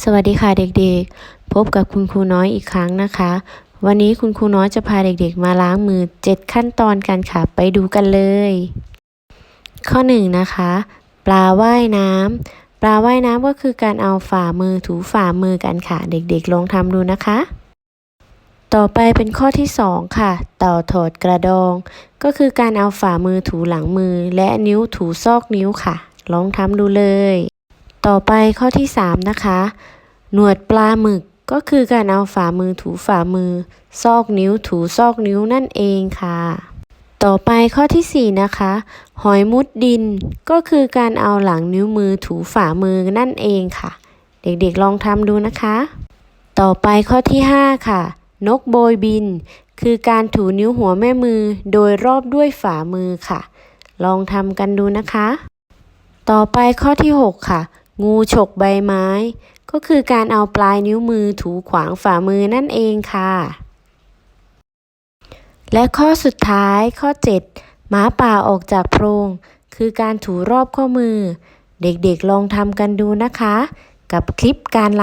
สวัสดีค่ะเด็กๆ พบกับคุณครูน้อยอีกครั้งนะคะ วันนี้คุณครูน้อยจะพาเด็กๆ มาล้างมือ 7 ขั้นตอนกันค่ะ ไปดูกันเลย ข้อ1นนะคะ ปลาว่ายน้ำปลาว่ายน้ำก็คือการเอาฝ่ามือถูฝ่ามือกันค่ะ เด็กๆ ลองทำดูนะคะ ต่อไปเป็นข้อที่ 2 ค่ะ เต่าถอดกระดอง ก็คือการเอาฝ่ามือถูหลังมือ และนิ้วถูซอกนิ้วค่ะ ลองทำดูเลย ต่อไปข้อที่ 3 นะคะ หนวดปลาหมึกก็คือการเอาฝ่ามือถูฝ่ามือ ซอกนิ้วถูซอกนิ้วนั่นเองค่ะ ต่อไปข้อที่ 4 นะคะ หอยมุดดินก็คือการเอาหลังนิ้วมือถูฝ่ามือนั่นเองค่ะ เด็กๆลองทำดูนะคะ ต่อไปข้อที่ 5 ค่ะ นกโบยบิน คือการถูนิ้วหัวแม่มือ โดยรอบด้วยฝ่ามือค่ะ ลองทำกันดูนะคะ ต่อไปข้อที่ 6 ค่ะ งูฉกใบไม้ ก็คือการเอาปลายนิ้วมือถูขวางฝ่ามือนั่นเองค่ะ และข้อสุดท้ายข้อ 7 หมาป่าออกจากโพรง คือการถูรอบข้อมือ เด็กๆลองทำกันดูนะคะ กับคลิปการล